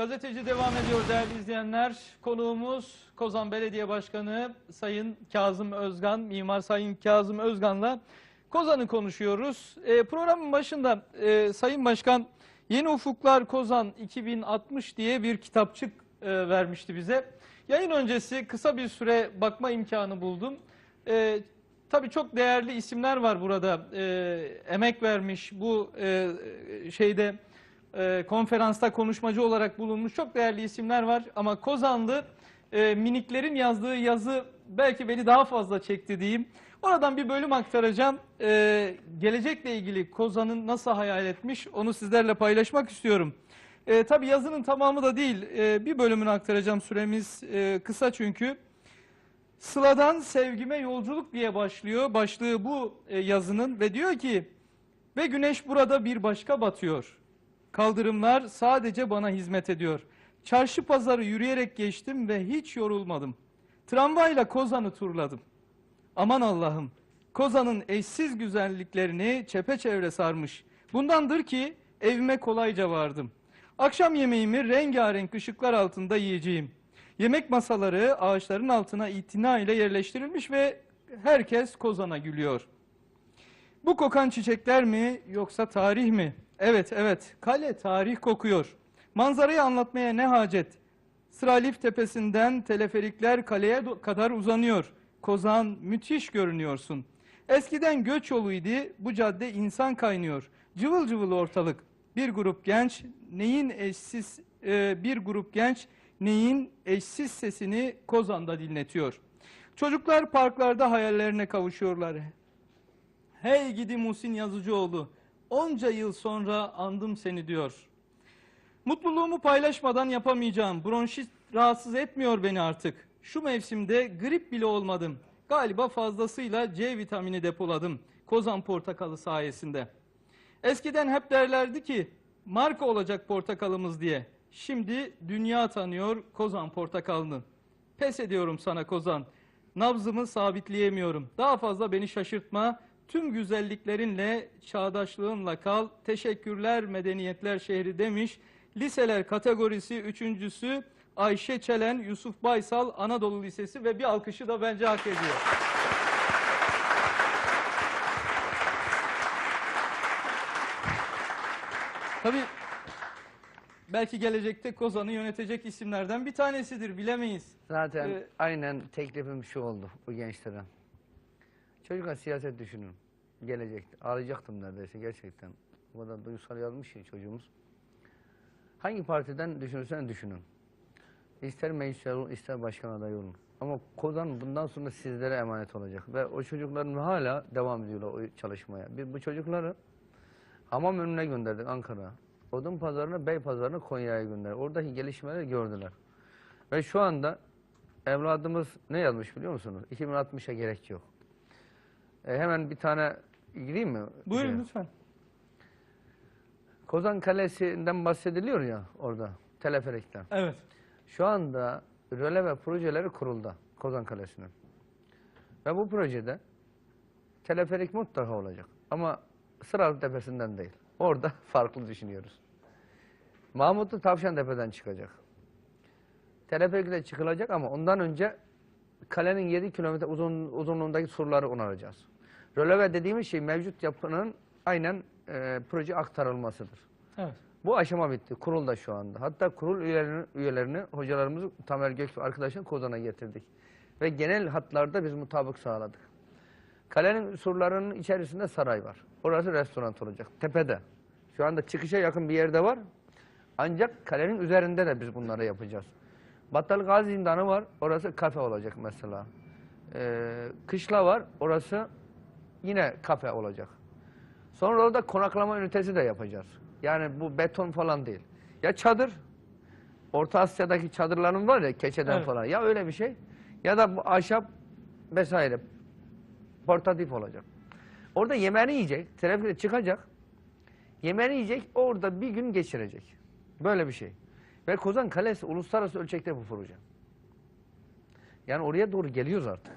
Gazeteci devam ediyor değerli izleyenler. Konuğumuz Kozan Belediye Başkanı Sayın Kazım Özgan, Mimar Sayın Kazım Özgan'la Kozan'ı konuşuyoruz. E, programın başında e, Sayın Başkan Yeni Ufuklar Kozan 2060 diye bir kitapçık e, vermişti bize. Yayın öncesi kısa bir süre bakma imkanı buldum. E, tabii çok değerli isimler var burada. E, emek vermiş bu e, şeyde e, konferansta konuşmacı olarak bulunmuş çok değerli isimler var. Ama Kozanlı e, miniklerin yazdığı yazı belki beni daha fazla çekti diyeyim. Oradan bir bölüm aktaracağım. E, gelecekle ilgili Kozan'ın nasıl hayal etmiş onu sizlerle paylaşmak istiyorum. E, tabii yazının tamamı da değil. E, bir bölümünü aktaracağım süremiz e, kısa çünkü. Sıla'dan sevgime yolculuk diye başlıyor. Başlığı bu e, yazının ve diyor ki ve güneş burada bir başka batıyor. Kaldırımlar sadece bana hizmet ediyor. Çarşı pazarı yürüyerek geçtim ve hiç yorulmadım. Tramvayla Kozan'ı turladım. Aman Allah'ım, Kozan'ın eşsiz güzelliklerini çepeçevre sarmış. Bundandır ki evime kolayca vardım. Akşam yemeğimi rengarenk ışıklar altında yiyeceğim. Yemek masaları ağaçların altına itina ile yerleştirilmiş ve herkes Kozan'a gülüyor. Bu kokan çiçekler mi yoksa tarih mi? Evet evet kale tarih kokuyor. Manzarayı anlatmaya ne hacet? Sıralif tepesinden teleferikler kaleye kadar uzanıyor. Kozan müthiş görünüyorsun. Eskiden göç yoluydu bu cadde insan kaynıyor. Cıvıl cıvıl ortalık. Bir grup genç neyin eşsiz e, bir grup genç neyin eşsiz sesini Kozan'da dinletiyor. Çocuklar parklarda hayallerine kavuşuyorlar. Hey gidi Muhsin Yazıcıoğlu, onca yıl sonra andım seni diyor. Mutluluğumu paylaşmadan yapamayacağım. Bronşit rahatsız etmiyor beni artık. Şu mevsimde grip bile olmadım. Galiba fazlasıyla C vitamini depoladım. Kozan portakalı sayesinde. Eskiden hep derlerdi ki marka olacak portakalımız diye. Şimdi dünya tanıyor Kozan portakalını. Pes ediyorum sana Kozan. Nabzımı sabitleyemiyorum. Daha fazla beni şaşırtma. Tüm güzelliklerinle, çağdaşlığınla kal. Teşekkürler medeniyetler şehri demiş. Liseler kategorisi üçüncüsü Ayşe Çelen, Yusuf Baysal Anadolu Lisesi ve bir alkışı da bence hak ediyor. Tabii belki gelecekte Kozan'ı yönetecek isimlerden bir tanesidir bilemeyiz. Zaten Ee, aynen teklifim şu oldu bu gençlere. Çocuklar siyaset düşünün. Gelecekte. Ağlayacaktım neredeyse gerçekten. O kadar duygusal yazmış ki çocuğumuz. Hangi partiden düşünürsen düşünün. İster meclis olun, ister başkan adayı olun. Ama Kozan bundan sonra sizlere emanet olacak. Ve o çocukların hala devam ediyorlar o çalışmaya. Biz bu çocukları hamam önüne gönderdik Ankara. Odun pazarına, bey pazarına Konya'ya gönderdik. Oradaki gelişmeleri gördüler. Ve şu anda evladımız ne yazmış biliyor musunuz? 2060'a gerek yok. E, hemen bir tane gireyim mi? Buyurun Şeye? lütfen. Kozan Kalesi'nden bahsediliyor ya orada, teleferikten. Evet. Şu anda röle ve projeleri kuruldu Kozan Kalesi'nin. Ve bu projede teleferik mutlaka olacak. Ama Sıralı Tepesi'nden değil. Orada farklı düşünüyoruz. Mahmutlu Tavşantepe'den çıkacak. Teleferik de çıkılacak ama ondan önce kalenin 7 kilometre uzun, uzunluğundaki surları onaracağız. Röleve dediğimiz şey mevcut yapının aynen e, proje aktarılmasıdır. Evet. Bu aşama bitti. Kurul da şu anda. Hatta kurul üyelerini, üyelerini hocalarımızı Tamer Gök ve arkadaşını Kozan'a getirdik. Ve genel hatlarda biz mutabık sağladık. Kalenin surlarının içerisinde saray var. Orası restoran olacak. Tepede. Şu anda çıkışa yakın bir yerde var. Ancak kalenin üzerinde de biz bunları yapacağız. Battal Gazi Zindanı var. Orası kafe olacak mesela. Ee, kışla var. Orası yine kafe olacak. Sonra orada konaklama ünitesi de yapacağız. Yani bu beton falan değil. Ya çadır, Orta Asya'daki çadırların var ya keçeden Evet. falan. Ya öyle bir şey ya da bu ahşap vesaire portatif olacak. Orada yemeğini yiyecek, trafikte çıkacak. Yemeğini yiyecek, orada bir gün geçirecek. Böyle bir şey. Ve Kozan Kalesi uluslararası ölçekte bu proje. Yani oraya doğru geliyoruz artık.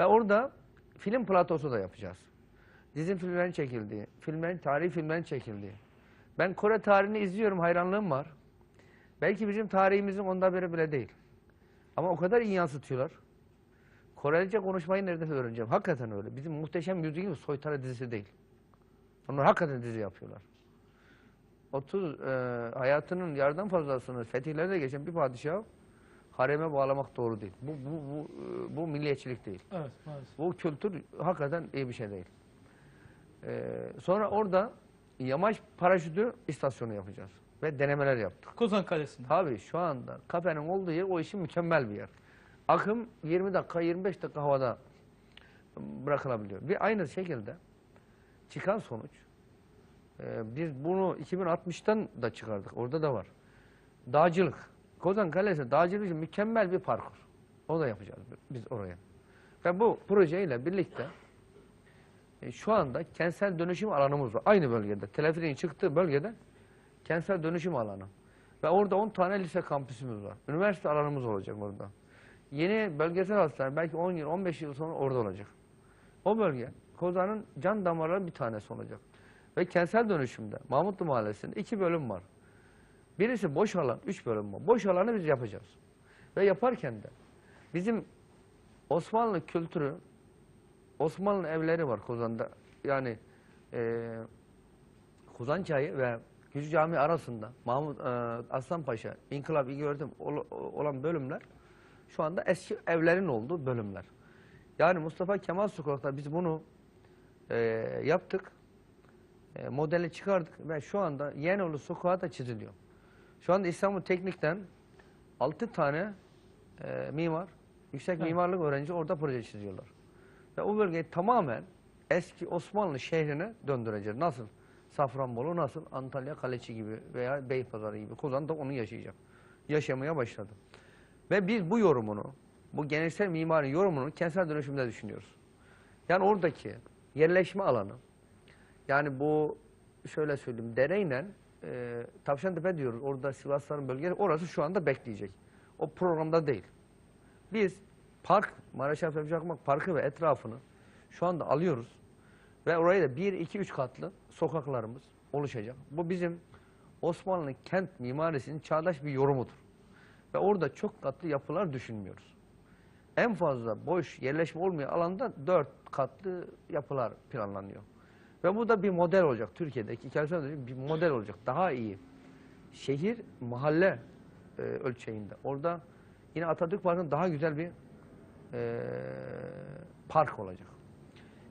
Ve orada film platosu da yapacağız. Dizi filmlerin çekildiği, filmlerin, tarihi filmlerin çekildiği. Ben Kore tarihini izliyorum, hayranlığım var. Belki bizim tarihimizin onda biri bile değil. Ama o kadar iyi yansıtıyorlar. Korelice konuşmayı nereden öğreneceğim? Hakikaten öyle. Bizim muhteşem yüzü gibi soytarı dizisi değil. Onlar hakikaten dizi yapıyorlar. 30 e, hayatının yarıdan fazlasını fetihlerde geçen bir padişahı hareme bağlamak doğru değil. Bu bu bu bu milliyetçilik değil. Evet maalesef. Bu kültür hakikaten iyi bir şey değil. E, sonra orada yamaç paraşütü istasyonu yapacağız ve denemeler yaptık. Kozan Kalesi'nde. Tabii şu anda kafenin olduğu yer o işin mükemmel bir yer. Akım 20 dakika 25 dakika havada bırakılabiliyor. Bir aynı şekilde çıkan sonuç e, biz bunu 2060'tan da çıkardık. Orada da var. Dağcılık. Kozan Kalesi dağcılık için mükemmel bir parkur. O da yapacağız biz oraya. Ve bu projeyle birlikte e, şu anda kentsel dönüşüm alanımız var. Aynı bölgede. Teleferiğin çıktığı bölgede kentsel dönüşüm alanı. Ve orada 10 tane lise kampüsümüz var. Üniversite alanımız olacak orada. Yeni bölgesel hastane belki 10 yıl, 15 yıl sonra orada olacak. O bölge Kozan'ın can damarlarının bir tanesi olacak. Ve kentsel dönüşümde Mahmutlu Mahallesi'nde iki bölüm var. Birisi boş alan, üç bölüm var. Boş alanı biz yapacağız. Ve yaparken de bizim Osmanlı kültürü, Osmanlı evleri var Kozan'da. Yani eee Kozan Çayı ve Gücü Camii arasında Mahmut e, Aslanpaşa, İnkılap, İlgi Öğretim ol- olan bölümler şu anda eski evlerin olduğu bölümler. Yani Mustafa Kemal Sokak'ta biz bunu e, yaptık. E, modeli çıkardık ve şu anda Yenoğlu Sokağı da çiziliyor. Şu anda İstanbul Teknik'ten 6 tane e, mimar, yüksek Evet. mimarlık öğrenci orada proje çiziyorlar. Ve o bölgeyi tamamen eski Osmanlı şehrine döndüreceğiz. Nasıl? Safranbolu nasıl? Antalya Kaleci gibi veya Beypazarı gibi. Kozan da onu yaşayacak. Yaşamaya başladı. Ve biz bu yorumunu, bu geleneksel mimarın yorumunu kentsel dönüşümde düşünüyoruz. Yani oradaki yerleşme alanı, yani bu şöyle söyleyeyim, dereyle e, Tavşantepe diyoruz. Orada Sivasların bölgesi, orası şu anda bekleyecek. O programda değil. Biz park, Maraş'a Çakmak Parkı ve etrafını şu anda alıyoruz. Ve oraya da 1, 2, 3 katlı sokaklarımız oluşacak. Bu bizim Osmanlı kent mimarisinin çağdaş bir yorumudur. Ve orada çok katlı yapılar düşünmüyoruz. En fazla boş yerleşme olmayan alanda 4 katlı yapılar planlanıyor. Ve bu da bir model olacak. Türkiye'deki dönüşüm bir model olacak. Daha iyi. Şehir, mahalle e, ölçeğinde. Orada yine Atatürk Parkı'nın daha güzel bir e, park olacak.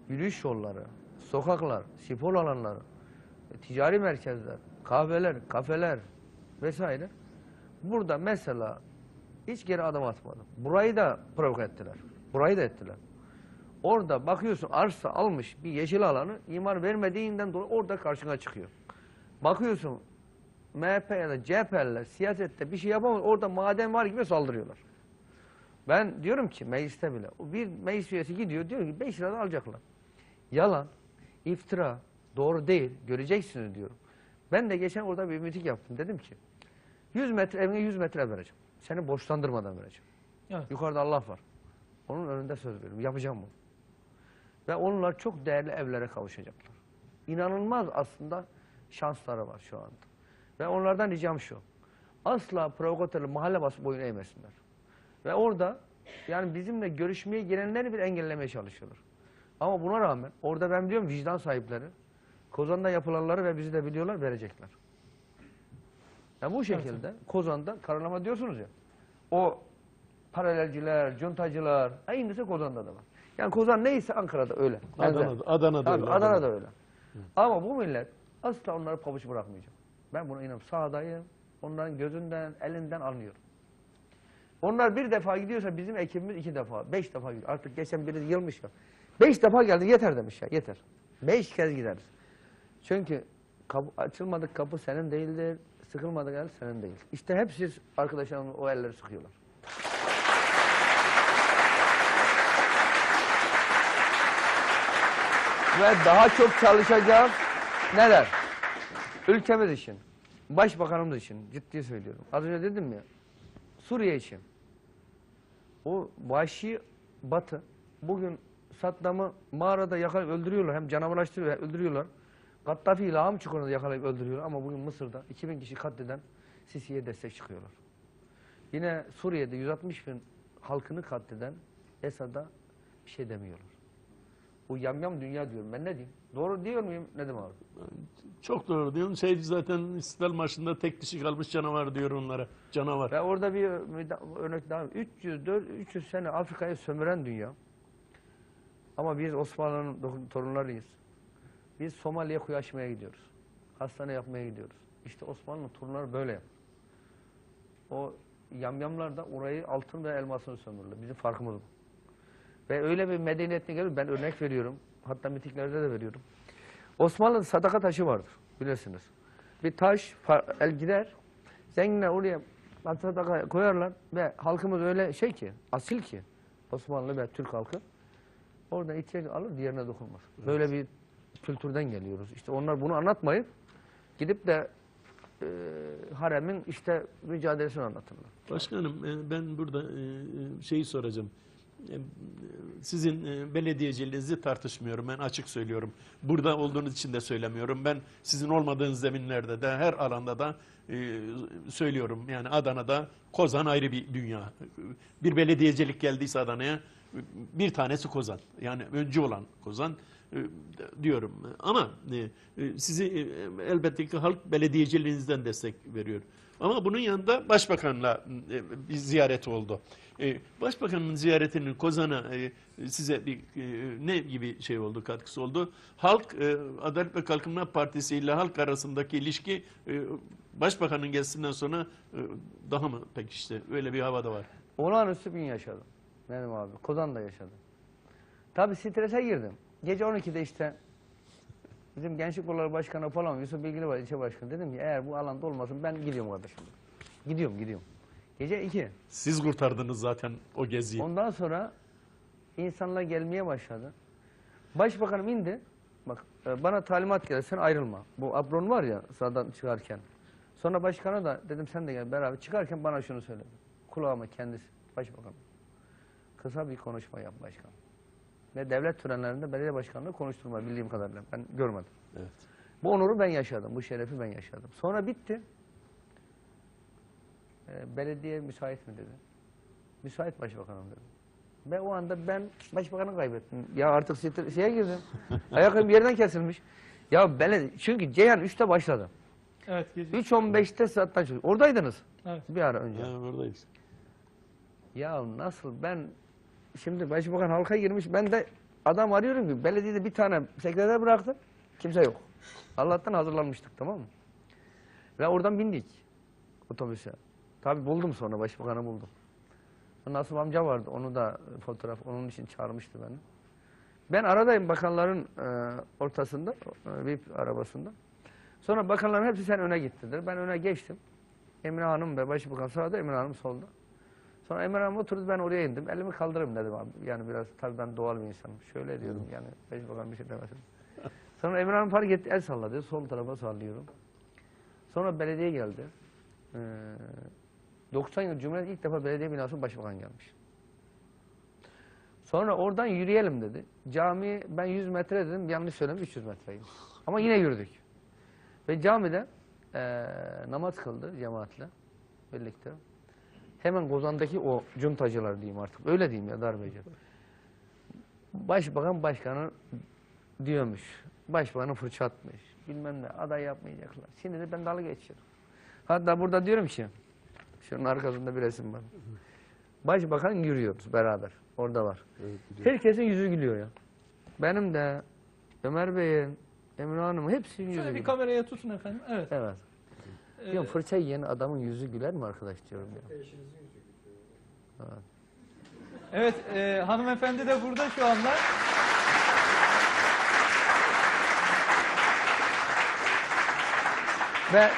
Yürüyüş yolları, sokaklar, spor alanları, e, ticari merkezler, kahveler, kafeler vesaire. Burada mesela hiç geri adım atmadım. Burayı da provoke ettiler. Burayı da ettiler. Orada bakıyorsun arsa almış bir yeşil alanı imar vermediğinden dolayı orada karşına çıkıyor. Bakıyorsun MHP ya da CHP'liler siyasette bir şey yapamıyor. Orada maden var gibi saldırıyorlar. Ben diyorum ki mecliste bile bir meclis üyesi gidiyor diyor ki 5 liradan alacaklar. Yalan, iftira, doğru değil. Göreceksiniz diyorum. Ben de geçen orada bir miting yaptım. Dedim ki 100 metre evine 100 metre vereceğim. Seni borçlandırmadan vereceğim. Evet. Yukarıda Allah var. Onun önünde söz veriyorum. Yapacağım bunu. Ve onlar çok değerli evlere kavuşacaklar. İnanılmaz aslında şansları var şu anda. Ve onlardan ricam şu. Asla provokatörlü mahalle bası boyun eğmesinler. Ve orada yani bizimle görüşmeye gelenleri bir engellemeye çalışıyorlar. Ama buna rağmen orada ben biliyorum vicdan sahipleri. Kozan'da yapılanları ve bizi de biliyorlar verecekler. Ya bu şekilde Kozan'da karalama diyorsunuz ya. O paralelciler, cuntacılar aynısı Kozan'da da var. Yani Kozan neyse Ankara'da öyle. Benzer. Adana'da, Adana'da Tabii öyle. Adana'da öyle. Ama bu millet asla onları pabuç bırakmayacak. Ben buna inanıyorum. Sağdayım. Onların gözünden, elinden anlıyorum. Onlar bir defa gidiyorsa bizim ekibimiz iki defa, beş defa gidiyor. Artık geçen biri yılmış ya. Beş defa geldi yeter demiş ya yeter. Beş kez gideriz. Çünkü kapı, açılmadık kapı senin değildir, sıkılmadık el senin değil. İşte hep siz arkadaşlarımın o elleri sıkıyorlar. Ve daha çok çalışacağız. Neler? Ülkemiz için, başbakanımız için ciddi söylüyorum. Az önce dedim ya, Suriye için. O vahşi batı bugün Saddam'ı mağarada yakalayıp öldürüyorlar. Hem canavarlaştırıyor hem öldürüyorlar. Gaddafi'yi lağım çukurunda yakalayıp öldürüyorlar. Ama bugün Mısır'da 2000 kişi katleden Sisi'ye destek çıkıyorlar. Yine Suriye'de 160 bin halkını katleden Esad'a bir şey demiyorlar. Bu yamyam dünya diyorum. Ben ne diyeyim? Doğru diyor muyum? Ne demek abi? Çok doğru diyorsun. Şey zaten İstiklal Marşı'nda tek dişi kalmış canavar diyor onlara. Canavar. Ve orada bir örnek daha var. 300, 400, 300 sene Afrika'yı sömüren dünya. Ama biz Osmanlı'nın torunlarıyız. Biz Somali'ye kuyu açmaya gidiyoruz. Hastane yapmaya gidiyoruz. İşte Osmanlı'nın torunları böyle yap. O yamyamlar da orayı altın ve elmasını sömürürler. Bizim farkımız bu. Ve öyle bir medeniyetine gelir. Ben örnek veriyorum. Hatta mitiklerde de veriyorum. Osmanlı'da sadaka taşı vardır. Bilirsiniz. Bir taş el gider. Zenginler oraya sadaka koyarlar ve halkımız öyle şey ki, asil ki Osmanlı ve Türk halkı oradan ihtiyaç alır diğerine dokunmaz. Böyle bir kültürden geliyoruz. İşte onlar bunu anlatmayıp gidip de e, haremin işte mücadelesini anlatırlar. Başkanım e, ben burada e, e, şeyi soracağım. E, Sizin e, belediyeciliğinizi tartışmıyorum. Ben açık söylüyorum. Burada olduğunuz için de söylemiyorum. Ben sizin olmadığınız zeminlerde de her alanda da e, söylüyorum. Yani Adana'da Kozan ayrı bir dünya. Bir belediyecilik geldiyse Adana'ya bir tanesi Kozan. Yani öncü olan Kozan diyorum. Ama sizi elbette ki halk belediyeciliğinizden destek veriyor. Ama bunun yanında başbakanla e, bir ziyaret oldu. E, Başbakanın ziyaretinin Kozan'a e, size bir e, ne gibi şey oldu, katkısı oldu? Halk, e, Adalet ve Kalkınma Partisi ile halk arasındaki ilişki e, başbakanın gezisinden sonra e, daha mı pek işte öyle bir havada var. Olağanüstü gün yaşadım. Benim abi. Kozan'da yaşadım. Tabii strese girdim. Gece 12'de işte bizim Gençlik Kolları Başkanı falan Yusuf Bilgili var ilçe başkanı. Dedim ki eğer bu alanda olmasın ben gidiyorum kardeşim. Gidiyorum gidiyorum. Gece 2. Siz kurtardınız zaten o geziyi. Ondan sonra insanlar gelmeye başladı. Başbakanım indi. Bak e, bana talimat geldi sen ayrılma. Bu apron var ya sağdan çıkarken. Sonra başkana da dedim sen de gel beraber çıkarken bana şunu söyledi. Kulağıma kendisi başbakan. Kısa bir konuşma yap başkan. Ve devlet törenlerinde belediye başkanlığı konuşturma bildiğim kadarıyla. Ben görmedim. Evet. Bu onuru ben yaşadım. Bu şerefi ben yaşadım. Sonra bitti. Ee, belediye müsait mi dedi. Müsait başbakanım dedim. Ve o anda ben başbakanı kaybettim. Ya artık site- şeye girdim. Ayakkabım yerden kesilmiş. Ya belediye, çünkü Ceyhan 3'te başladı. Evet gece. 3.15'te saatten çıktı. Oradaydınız. Evet. Bir ara önce. Ya, buradayız. Ya nasıl ben şimdi başbakan halka girmiş ben de adam arıyorum ki belediyede bir tane sekreter bıraktım kimse yok. Allah'tan hazırlanmıştık tamam mı? Ve oradan bindik otobüse. Tabi buldum sonra başbakanı buldum. Nasıl amca vardı onu da fotoğraf onun için çağırmıştı beni. Ben aradayım bakanların e, ortasında e, bir arabasında. Sonra bakanların hepsi sen öne gittiler. Ben öne geçtim. Emine Hanım ve Başbakan sağda Emine Hanım solda. Sonra Emre Hanım oturdu ben oraya indim. Elimi kaldırırım dedim abi. Yani biraz tabii ben doğal bir insanım. Şöyle diyorum yani Başbakan bir şey demesin. Sonra Emre Hanım fark etti el salladı. Sol tarafa sallıyorum. Sonra belediye geldi. Ee, 90 yıl Cumhuriyet ilk defa belediye binası başbakan gelmiş. Sonra oradan yürüyelim dedi. Cami ben 100 metre dedim. Yanlış söyledim 300 metreyim. Ama yine yürüdük. Ve camide eee, namaz kıldı cemaatle birlikte. Hemen Kozan'daki o cuntacılar diyeyim artık. Öyle diyeyim ya darbeci. Başbakan başkanı diyormuş. Başbakanı fırça atmış. Bilmem ne aday yapmayacaklar. Şimdi de ben dalga geçiyorum. Hatta burada diyorum ki şunun arkasında bir resim var. Başbakan yürüyoruz beraber. Orada var. Herkesin yüzü gülüyor ya. Benim de Ömer Bey'in, Emre Hanım'ın hepsinin yüzü Şöyle bir gülüyor. kameraya tutun efendim. Evet. Evet. Ee, Diyorum fırça yiyen adamın yüzü güler mi arkadaş diyorum ya. Evet, e, hanımefendi de burada şu anda. Ve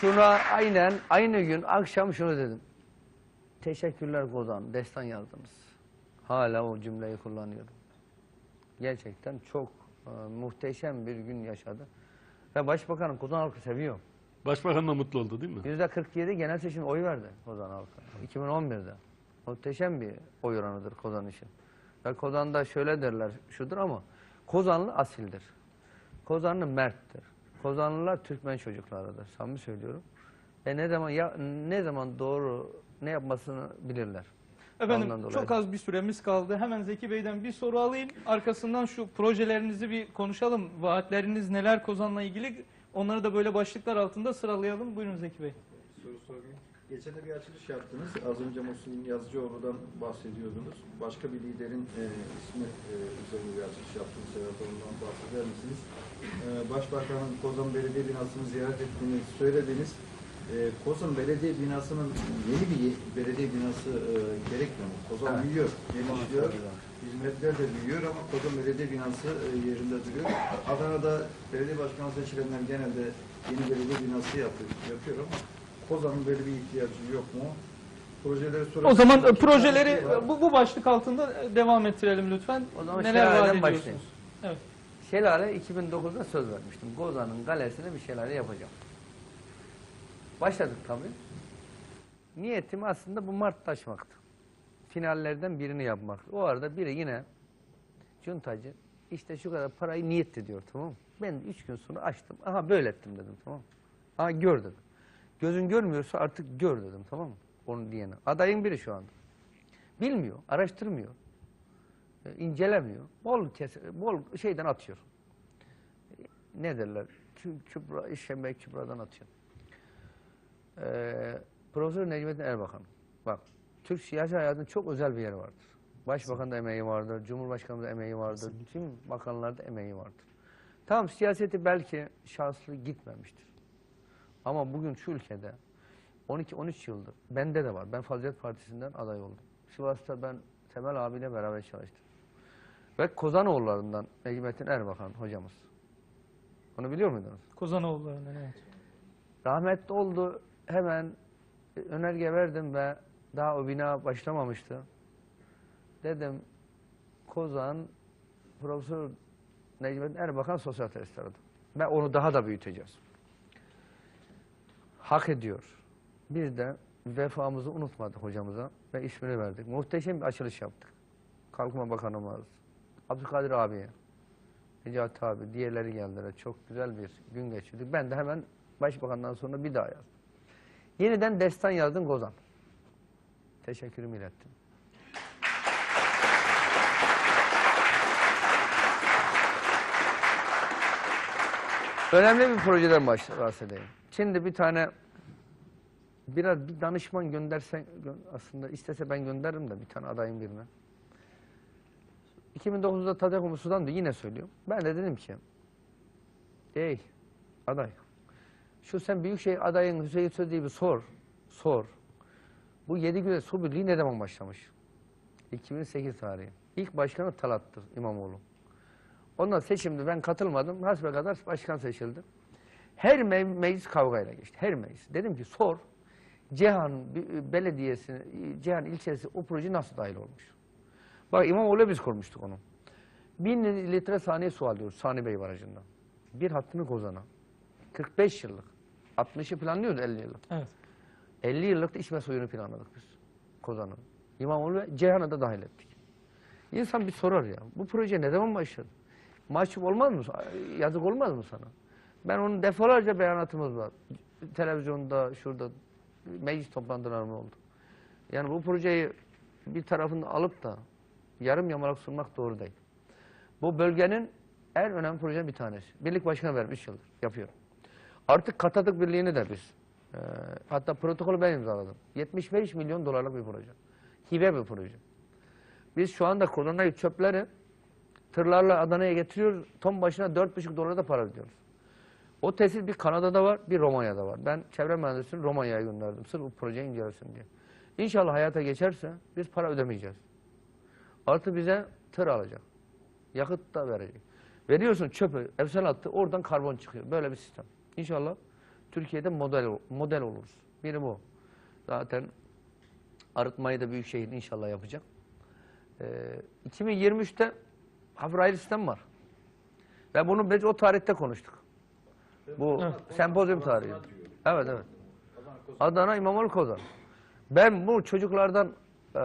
şuna aynen aynı gün akşam şunu dedim. Teşekkürler Kozan, destan yazdınız. Hala o cümleyi kullanıyorum. Gerçekten çok e, muhteşem bir gün yaşadı. Ve Başbakanım Kozan halkı seviyor. Başbakan da mutlu oldu değil mi? Yüzde 47 genel seçim oy verdi Kozan halkı. 2011'de. Muhteşem bir oy oranıdır Kozan için. Ve Kozan'da şöyle derler, şudur ama Kozanlı asildir. Kozanlı merttir. Kozanlılar Türkmen çocuklarıdır. Samimi söylüyorum. ve ne zaman ya ne zaman doğru ne yapmasını bilirler. Efendim çok az bir süremiz kaldı. Hemen Zeki Bey'den bir soru alayım. Arkasından şu projelerinizi bir konuşalım. Vaatleriniz neler Kozan'la ilgili? Onları da böyle başlıklar altında sıralayalım. Buyurun Zeki Bey. Soru sorayım. Geçen de bir açılış yaptınız. Az önce Muhsin Yazıcıoğlu'dan bahsediyordunuz. Başka bir liderin e, ismi e, üzerine bir açılış yaptınız. Sedat ondan bahseder misiniz? E, Başbakanın Kozan Belediye binasını ziyaret ettiğini söylediniz. E, Kozan Belediye binasının yeni bir ye- belediye binası e, gerekmiyor mu? Kozan Evet. büyüyor, genişliyor. Hizmetler de büyüyor ama Kozan Belediye binası e, yerinde duruyor. Adana'da belediye başkanı seçilenler genelde yeni belediye binası yapıyor, yapıyor ama Kozan'ın böyle bir ihtiyacı yok mu? Projeleri O zaman e, projeleri tane bu, bu başlık altında e, devam ettirelim lütfen. O zaman Neler vaat ediyorsunuz? başlayayım. Evet. Şelale 2009'da söz vermiştim. Gozan'ın galesine bir şelale yapacağım. Başladık tabii. Niyetim aslında bu Mart taşmaktı. Finallerden birini yapmak. O arada biri yine Cuntacı işte şu kadar parayı niyet ediyor tamam? Ben üç gün sonra açtım. Aha böyle ettim dedim tamam? Aha gör dedim. Gözün görmüyorsa artık gör dedim tamam mı? Onu diyene. Adayın biri şu anda. Bilmiyor, araştırmıyor. e, incelemiyor. Bol kes bol şeyden atıyor. E, Ne derler? Kü, kübra, işembe kübradan atıyor. Ee, Profesör Necmettin Erbakan. Bak, Türk siyasi hayatının çok özel bir yeri vardır. Başbakan emeği vardır, Cumhurbaşkanı da emeği vardır, tüm bakanlarda emeği vardır. Tamam siyaseti belki şanslı gitmemiştir. Ama bugün şu ülkede 12-13 yıldır, bende de var. Ben Fazilet Partisi'nden aday oldum. Sivas'ta ben Temel abiyle beraber çalıştım. Ve Kozanoğullarından Necmettin Erbakan hocamız. Onu biliyor muydunuz? Kozanoğulları'ndan evet. Rahmetli oldu. Hemen önerge verdim ve daha o bina başlamamıştı. Dedim Kozan Profesör Necmettin Erbakan sosyal tesisler adı. Ve onu daha da büyüteceğiz. Hak ediyor. Biz de vefamızı unutmadık hocamıza ve ismini verdik. Muhteşem bir açılış yaptık. Kalkınma Bakanımız, Abdülkadir abiye, Necati abi, diğerleri geldiler. Çok güzel bir gün geçirdik. Ben de hemen Başbakan'dan sonra bir daha yazdım. Yeniden destan yazdım Gozan. Teşekkürümü ilettim. Önemli bir projeden bahsedeyim. Şimdi bir tane biraz bir danışman göndersen gö- aslında istese ben gönderirim de bir tane adayın birine. 2009'da Tadekum Sudan da yine söylüyor. Ben de dedim ki ey aday şu sen Büyükşehir adayın Hüseyin Sözdey'i bir sor. Sor. Bu yedi güne su birliği ne zaman başlamış? 2008 tarihi. İlk başkanı Talat'tır İmamoğlu. Ondan seçimde ben katılmadım. Hasbelkader başkan seçildi. Her me- meclis kavgayla geçti. Her meclis. Dedim ki sor. Cihan Belediyesi, Cihan ilçesi o proje nasıl dahil olmuş? Bak İmamoğlu'ya biz kurmuştuk onu. Bin litre saniye su alıyoruz Sani Bey Barajı'ndan. Bir hattını Kozan'a. 45 yıllık. 60'ı planlıyordu 50 yıllık. Evet. 50 yıllık da içme suyunu planladık biz. Kozan'ın. İmamoğlu ve Ceyhan'ı da dahil ettik. İnsan bir sorar ya. Bu proje ne zaman başladı? Mahcup olmaz mı? Yazık olmaz mı sana? Ben onun defalarca beyanatımız var. Televizyonda, şurada meclis toplantılarım oldu. Yani bu projeyi bir tarafını alıp da yarım yamalak sunmak doğru değil. Bu bölgenin en önemli proje bir tanesi. Birlik başkanı vermiş yıldır. Yapıyor. Artık Katadık Birliği'ni de biz e, hatta protokolü ben imzaladım. 75 milyon dolarlık bir proje. Hibe bir proje. Biz şu anda kolonayı çöpleri tırlarla Adana'ya getiriyoruz. Ton başına 4,5 dolar da para ödüyoruz. O tesis bir Kanada'da var, bir Romanya'da var. Ben çevre mühendisini Romanya'ya gönderdim. Sırf bu projeyi incelesin diye. İnşallah hayata geçerse biz para ödemeyeceğiz. Artı bize tır alacak. Yakıt da verecek. Veriyorsun çöpü, evsel attı, oradan karbon çıkıyor. Böyle bir sistem. İnşallah Türkiye'de model model oluruz. Biri bu. Zaten arıtmayı da Büyükşehir inşallah yapacak. Ee, 2023'te hafif sistem var. Ve bunu biz o tarihte konuştuk. Bu sempozyum tarihi. Evet evet. Adana İmamoğlu Kozan. Ben bu çocuklardan e,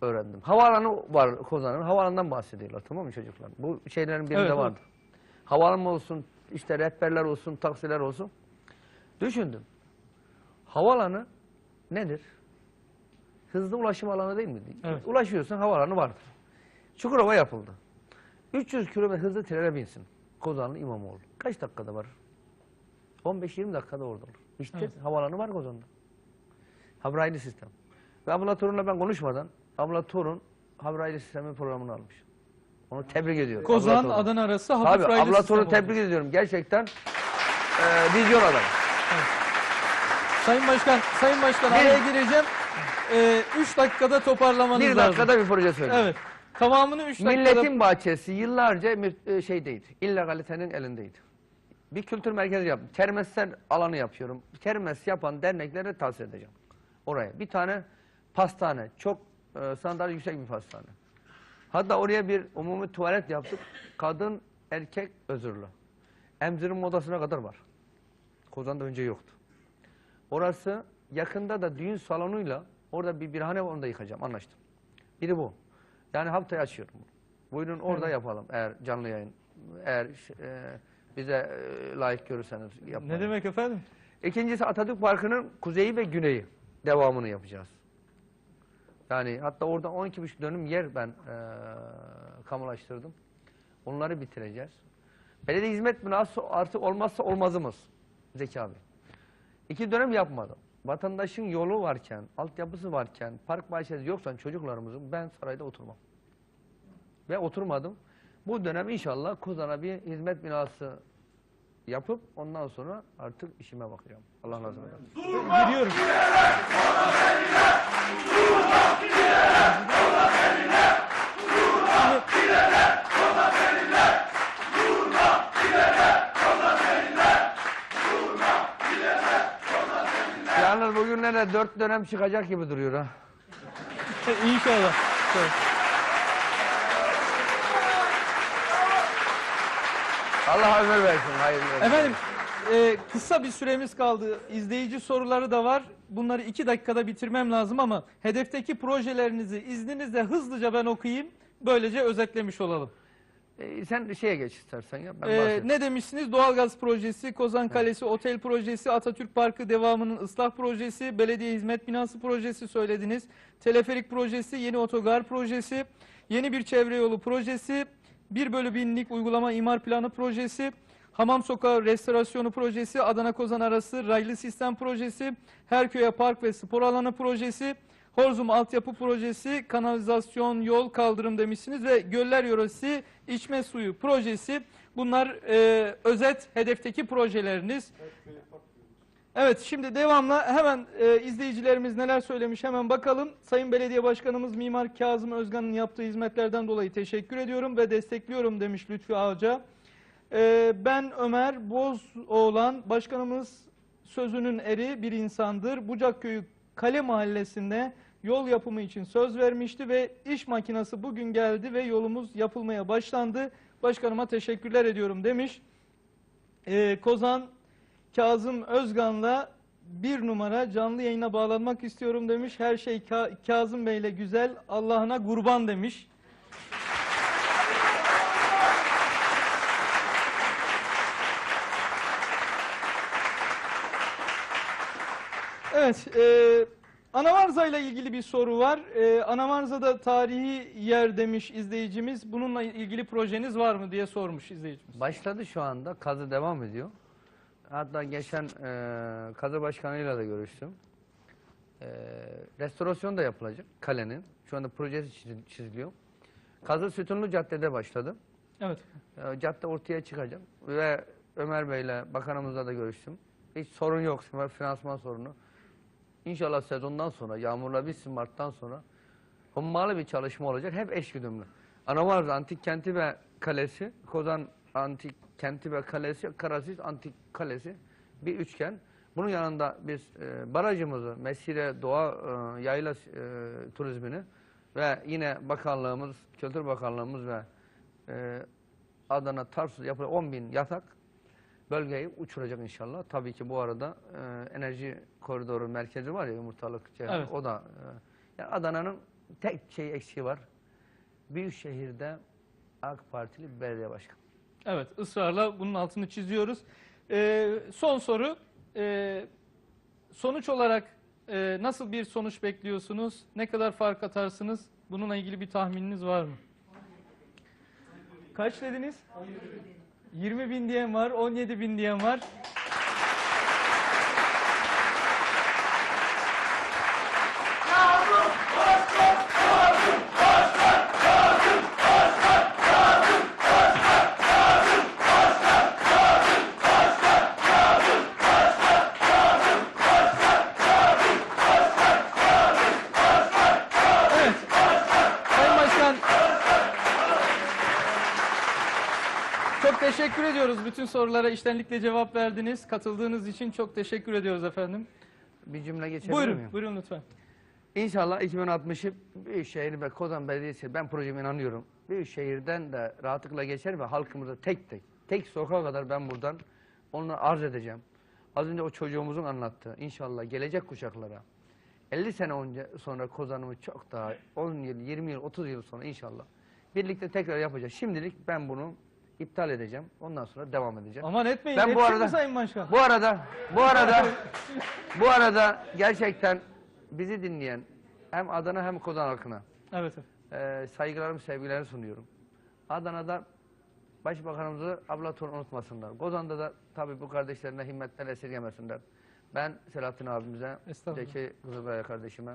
öğrendim. Havaalanı var Kozan'ın. Havaalanından bahsediyorlar tamam mı çocuklar? Bu şeylerin birinde Evet, evet. vardı. Havaalanı olsun, işte rehberler olsun, taksiler olsun. Düşündüm. Havalanı nedir? Hızlı ulaşım alanı değil mi? Evet. Ulaşıyorsun havalanı vardır. Çukurova yapıldı. 300 kilometre hızlı trene binsin. Kozanlı İmamoğlu. Kaç dakikada var? 15-20 dakikada orada olur. İşte Evet. havalanı var Kozan'da. Habraylı sistem. Ve abla torunla ben konuşmadan abla torun Habraylı sistemin programını almış. Onu tebrik ediyorum. Kozan. Adana arası hafif Tabii raylı abla sistem torun oldu. tebrik ediyorum. Gerçekten e, vizyon Sayın Başkan, Sayın Başkan Bir- araya gireceğim. 3 dakikada toparlamanız Bir lazım. dakikada bir proje söyleyeyim. Evet. Tamamını 3 dakikada. Milletin bahçesi yıllarca e, şeydeydi. illegalitenin elindeydi. Bir kültür merkezi yaptım. Kermesler alanı yapıyorum. Kermes yapan derneklere tavsiye edeceğim. Oraya. Bir tane pastane. Çok e, standart yüksek bir pastane. Hatta oraya bir umumi tuvalet yaptık. Kadın, erkek özürlü. Emzirin modasına kadar var. Kozan'da önce yoktu. Orası yakında da düğün salonuyla orada bir birhane var onu da yıkacağım. Anlaştım. Biri bu. Yani haftaya açıyorum. bunu. Buyurun orada yapalım eğer canlı yayın. Eğer e, bize e, layık görürseniz yapalım. Ne demek efendim? İkincisi Atatürk Parkı'nın kuzeyi ve güneyi devamını yapacağız. Yani hatta orada 12,5 dönüm yer ben e, kamulaştırdım. Onları bitireceğiz. Belediye hizmet binası artık olmazsa olmazımız Zeki abi. İki dönem yapmadım. Vatandaşın yolu varken, altyapısı varken, park bahçesi yoksa çocuklarımızın ben sarayda oturmam. Ve oturmadım. Bu dönem inşallah Kozan'a bir hizmet binası yapıp ondan sonra artık işime bakacağım. Allah razı olsun. Giriyorum. Yalnız bugünlerde dört dönem çıkacak gibi duruyor ha. İnşallah. Evet. Allah ömür versin. Hayırlı olsun. Efendim e, kısa bir süremiz kaldı. İzleyici soruları da var. Bunları iki dakikada bitirmem lazım ama hedefteki projelerinizi izninizle hızlıca ben okuyayım. Böylece özetlemiş olalım. Ee, sen şeye geç istersen ya. Ben Ee, bahsedeyim. ne demişsiniz? Doğalgaz projesi, Kozan Kalesi Otel projesi, Atatürk Parkı devamının ıslah projesi, belediye hizmet binası projesi söylediniz. Teleferik projesi, yeni otogar projesi, yeni bir çevre yolu projesi, 1 bölü binlik uygulama imar planı projesi, Hamam Sokağı restorasyonu projesi, Adana Kozan arası raylı sistem projesi, Herköye Park ve spor alanı projesi, Horzum altyapı projesi, kanalizasyon, yol, kaldırım demişsiniz ve Göller Yöresi içme suyu projesi. Bunlar e, özet hedefteki projeleriniz. Evet şimdi devamla hemen e, izleyicilerimiz neler söylemiş hemen bakalım. Sayın Belediye Başkanımız Mimar Kazım Özgan'ın yaptığı hizmetlerden dolayı teşekkür ediyorum ve destekliyorum demiş Lütfü Ağaca. E, ben Ömer Bozoğlan, başkanımız sözünün eri bir insandır. Bucakköy'ü Kale Mahallesi'nde yol yapımı için söz vermişti ve iş makinesi bugün geldi ve yolumuz yapılmaya başlandı. Başkanıma teşekkürler ediyorum demiş. Ee, Kozan Kazım Özgan'la bir numara canlı yayına bağlanmak istiyorum demiş. Her şey Ka- Kazım Bey'le güzel, Allah'ına kurban demiş. Evet, e, Anavarza ile ilgili bir soru var. E, Anavarza'da tarihi yer demiş izleyicimiz. Bununla ilgili projeniz var mı diye sormuş izleyicimiz. Başladı şu anda. Kazı devam ediyor. Hatta geçen e, kazı başkanıyla da görüştüm. E, restorasyon da yapılacak kalenin. Şu anda projesi çiz- çiziliyor. Kazı Sütunlu Cadde'de başladı. Evet. E, cadde ortaya çıkacak. Ve Ömer Bey'le bakanımızla da görüştüm. Hiç sorun yok. Finansman sorunu. İnşallah sezondan sonra, yağmurla bitsin Mart'tan sonra hummalı bir çalışma olacak. Hep eş güdümlü. Anavarza Antik Kenti ve Kalesi, Kozan Antik Kenti ve Kalesi, Karasis Antik Kalesi bir üçgen. Bunun yanında biz e, barajımızı, Mesire Doğa e, Yayla e, Turizmini ve yine bakanlığımız, Kültür Bakanlığımız ve e, Adana Tarsus yapılan 10 bin yatak bölgeyi uçuracak inşallah. Tabii ki bu arada e, enerji koridoru merkezi var ya yumurtalık Ceyhan, Evet. o da e, yani Adana'nın tek şey eksiği var. Büyük şehirde AK Partili bir belediye başkanı. Evet, ısrarla bunun altını çiziyoruz. Ee, son soru. Ee, sonuç olarak e, nasıl bir sonuç bekliyorsunuz? Ne kadar fark atarsınız? Bununla ilgili bir tahmininiz var mı? Kaç dediniz? 20 bin diyen var, 17 bin diyen var. Evet. Sayın Başkan. Çok teşekkür ediyoruz. Bütün sorulara iştenlikle cevap verdiniz. Katıldığınız için çok teşekkür ediyoruz efendim. Bir cümle geçebilir Buyurun, miyim? buyurun lütfen. İnşallah 2060'ı Büyükşehir ve Kozan Belediyesi ben projeme inanıyorum. Büyükşehir'den de rahatlıkla geçer ve halkımıza tek tek, tek sokağa kadar ben buradan onu arz edeceğim. Az önce o çocuğumuzun anlattığı inşallah gelecek kuşaklara 50 sene önce sonra Kozan'ımı çok daha 10 yıl, 20 yıl, 30 yıl sonra inşallah birlikte tekrar yapacağız. Şimdilik ben bunu iptal edeceğim. Ondan sonra devam edeceğim. Aman etmeyin. Ben bu etsin mi arada- Sayın Başkan? Bu arada, bu arada, bu arada gerçekten bizi dinleyen hem Adana hem Kozan halkına Evet e, saygılarımı, sevgilerimi sunuyorum. Adana'da Başbakanımızı abla torun unutmasınlar. Kozan'da da tabii bu kardeşlerine himmetler esirgemesinler. Ben Selahattin abimize, Estağfurullah. Zeki Kızılkaya kardeşime,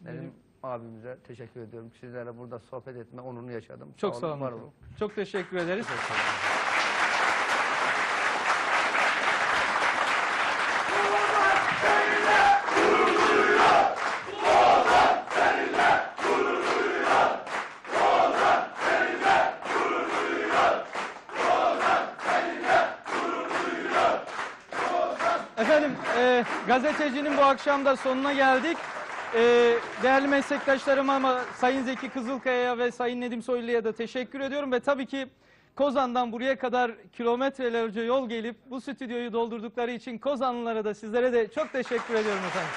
benim Benim- abimize teşekkür ediyorum. Sizlerle burada sohbet etme onurunu yaşadım. Çok sağ olun. efendim. olun. Çok teşekkür ederiz. Efendim, e, gazetecinin bu akşam da sonuna geldik. E, değerli meslektaşlarıma ama Sayın Zeki Kızılkaya'ya ve Sayın Nedim Soylu'ya da teşekkür ediyorum ve tabii ki Kozan'dan buraya kadar kilometrelerce yol gelip bu stüdyoyu doldurdukları için Kozanlılara da sizlere de çok teşekkür ediyorum efendim.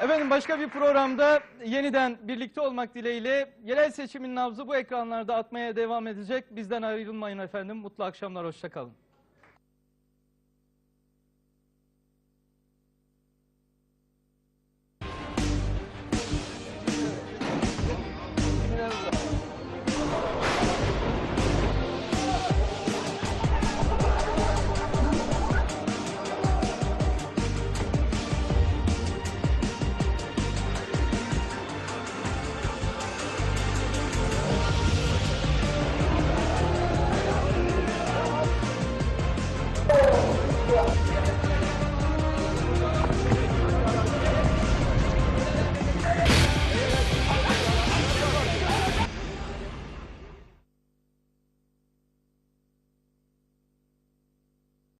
Efendim başka bir programda yeniden birlikte olmak dileğiyle yerel seçimin nabzı bu ekranlarda atmaya devam edecek. Bizden ayrılmayın efendim. Mutlu akşamlar, hoşçakalın.